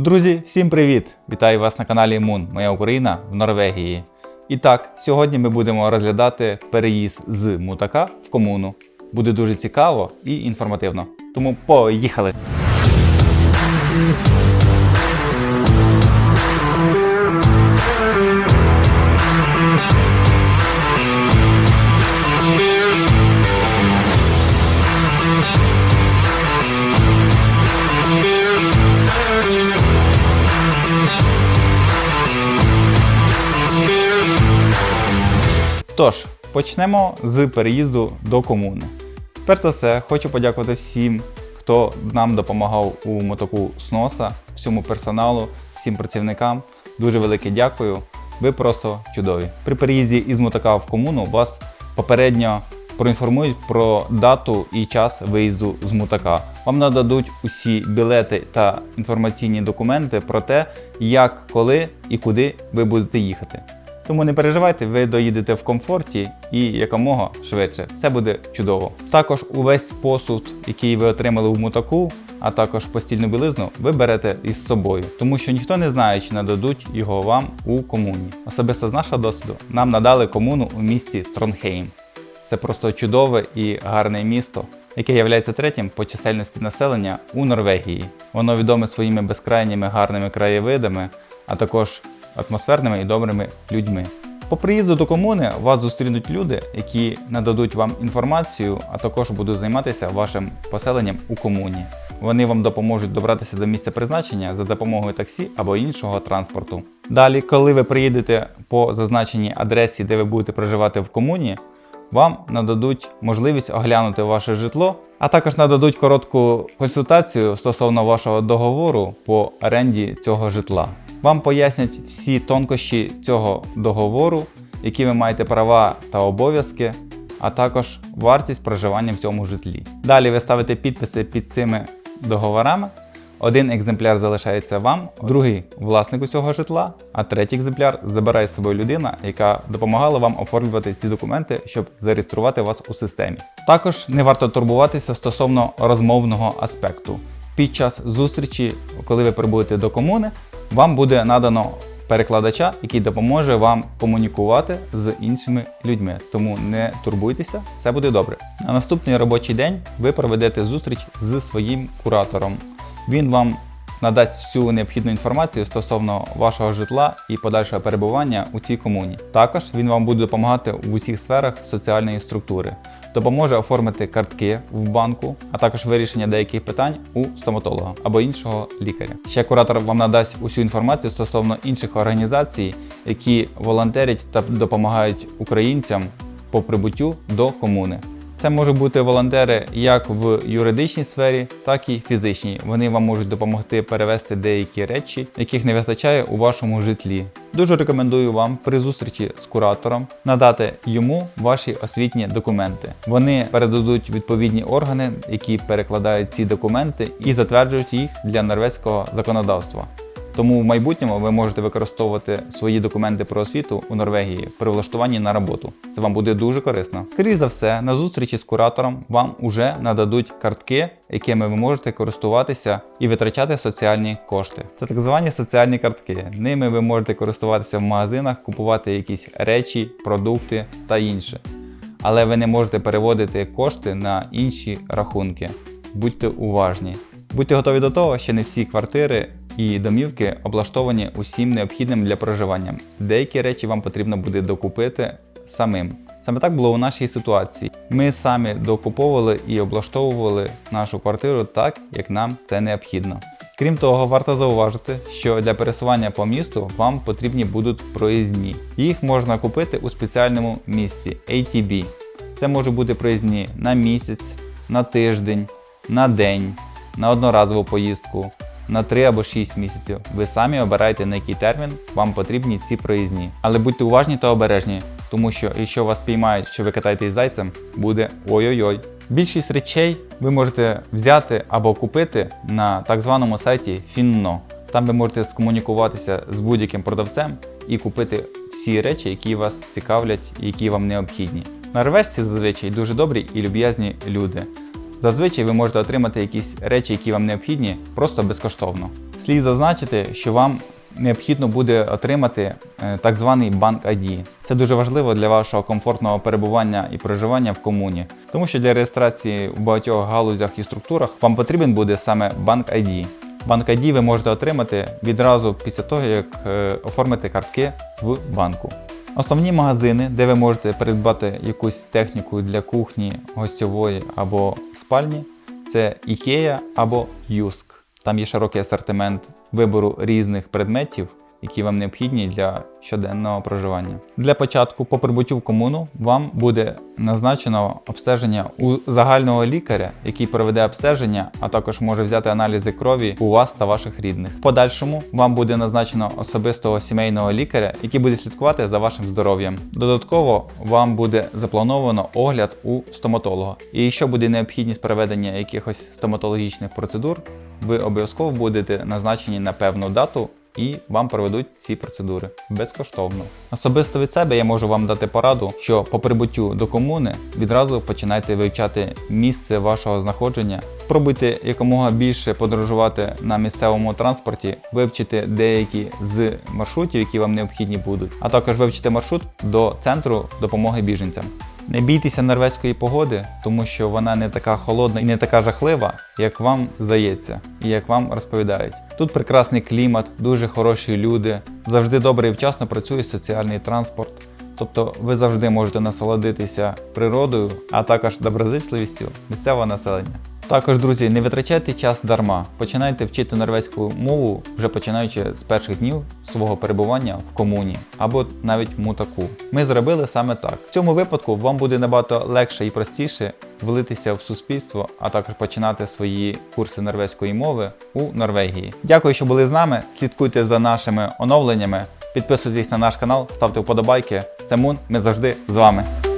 Друзі, всім привіт! Вітаю вас на каналі Мун, моя Україна в Норвегії. І так, сьогодні ми будемо розглядати переїзд з Мутака в комуну. Буде дуже цікаво і інформативно. Тому поїхали! Тож, почнемо з переїзду до комуни. Перш за все, хочу подякувати всім, хто нам допомагав у мотоку Сноса, всьому персоналу, всім працівникам. Дуже велике дякую. Ви просто чудові. При переїзді із мотока в комуну вас попередньо проінформують про дату і час виїзду з мутака. Вам нададуть усі білети та інформаційні документи про те, як, коли і куди ви будете їхати. Тому не переживайте, ви доїдете в комфорті і якомога швидше. Все буде чудово. Також увесь посуд, який ви отримали в мутаку, а також постільну білизну, ви берете із собою, тому що ніхто не знає, чи нададуть його вам у комуні. Особисто з нашого досвіду нам надали комуну у місті Тронхейм. Це просто чудове і гарне місто, яке є третім по чисельності населення у Норвегії. Воно відоме своїми безкрайніми гарними краєвидами, а також атмосферними і добрими людьми. По приїзду до комуни вас зустрінуть люди, які нададуть вам інформацію, а також будуть займатися вашим поселенням у комуні. Вони вам допоможуть добратися до місця призначення за допомогою таксі або іншого транспорту. Далі, коли ви приїдете по зазначеній адресі, де ви будете проживати в комуні, вам нададуть можливість оглянути ваше житло, а також нададуть коротку консультацію стосовно вашого договору по оренді цього житла. Вам пояснять всі тонкощі цього договору, які ви маєте права та обов'язки, а також вартість проживання в цьому житлі. Далі ви ставите підписи під цими договорами. Один екземпляр залишається вам, другий власнику цього житла, а третій екземпляр забирає з собою людина, яка допомагала вам оформлювати ці документи, щоб зареєструвати вас у системі. Також не варто турбуватися стосовно розмовного аспекту. Під час зустрічі, коли ви прибудете до комуни, вам буде надано перекладача, який допоможе вам комунікувати з іншими людьми. Тому не турбуйтеся, все буде добре. На наступний робочий день ви проведете зустріч з своїм куратором. Він вам надасть всю необхідну інформацію стосовно вашого житла і подальшого перебування у цій комуні. Також він вам буде допомагати в усіх сферах соціальної структури, допоможе оформити картки в банку, а також вирішення деяких питань у стоматолога або іншого лікаря. Ще куратор вам надасть усю інформацію стосовно інших організацій, які волонтерять та допомагають українцям по прибуттю до комуни. Це можуть бути волонтери як в юридичній сфері, так і фізичній. Вони вам можуть допомогти перевести деякі речі, яких не вистачає у вашому житлі. Дуже рекомендую вам при зустрічі з куратором надати йому ваші освітні документи. Вони передадуть відповідні органи, які перекладають ці документи і затверджують їх для норвезького законодавства. Тому в майбутньому ви можете використовувати свої документи про освіту у Норвегії при влаштуванні на роботу. Це вам буде дуже корисно. Скоріше за все, на зустрічі з куратором вам уже нададуть картки, якими ви можете користуватися і витрачати соціальні кошти. Це так звані соціальні картки. Ними ви можете користуватися в магазинах, купувати якісь речі, продукти та інше. Але ви не можете переводити кошти на інші рахунки. Будьте уважні. Будьте готові до того, що не всі квартири і домівки облаштовані усім необхідним для проживання. Деякі речі вам потрібно буде докупити самим. Саме так було у нашій ситуації. Ми самі докуповували і облаштовували нашу квартиру так, як нам це необхідно. Крім того, варто зауважити, що для пересування по місту вам потрібні будуть проїзні. Їх можна купити у спеціальному місці ATB. Це може бути проїзні на місяць, на тиждень, на день, на одноразову поїздку, на 3 або 6 місяців. Ви самі обираєте на який термін вам потрібні ці проїзні. Але будьте уважні та обережні, тому що якщо вас спіймають, що ви катаєтесь зайцем, буде ой-ой-ой. Більшість речей ви можете взяти або купити на так званому сайті Finno. Там ви можете скомунікуватися з будь-яким продавцем і купити всі речі, які вас цікавлять які вам необхідні. Норвежці зазвичай дуже добрі і люб'язні люди. Зазвичай ви можете отримати якісь речі, які вам необхідні, просто безкоштовно. Слід зазначити, що вам необхідно буде отримати е, так званий банк ID. Це дуже важливо для вашого комфортного перебування і проживання в комуні, тому що для реєстрації у багатьох галузях і структурах вам потрібен буде саме банк ID. Банк ID ви можете отримати відразу після того, як е, оформите картки в банку. Основні магазини, де ви можете придбати якусь техніку для кухні, гостьової або спальні, це IKEA або Юск. Там є широкий асортимент вибору різних предметів, які вам необхідні для щоденного проживання. Для початку, по прибуттю в комуну, вам буде назначено обстеження у загального лікаря, який проведе обстеження, а також може взяти аналізи крові у вас та ваших рідних. В подальшому вам буде назначено особистого сімейного лікаря, який буде слідкувати за вашим здоров'ям. Додатково вам буде заплановано огляд у стоматолога. І якщо буде необхідність проведення якихось стоматологічних процедур, ви обов'язково будете назначені на певну дату і вам проведуть ці процедури безкоштовно. Особисто від себе я можу вам дати пораду, що по прибуттю до комуни відразу починайте вивчати місце вашого знаходження, спробуйте якомога більше подорожувати на місцевому транспорті, вивчити деякі з маршрутів, які вам необхідні будуть, а також вивчити маршрут до центру допомоги біженцям. Не бійтеся норвезької погоди, тому що вона не така холодна і не така жахлива, як вам здається, і як вам розповідають. Тут прекрасний клімат, дуже хороші люди, завжди добре і вчасно працює соціальний транспорт. Тобто ви завжди можете насолодитися природою, а також доброзичливістю місцевого населення. Також, друзі, не витрачайте час дарма. Починайте вчити норвезьку мову вже починаючи з перших днів свого перебування в комуні або навіть мутаку. Ми зробили саме так. В цьому випадку вам буде набагато легше і простіше влитися в суспільство, а також починати свої курси норвезької мови у Норвегії. Дякую, що були з нами. Слідкуйте за нашими оновленнями. Підписуйтесь на наш канал, ставте вподобайки. Це Мун. Ми завжди з вами.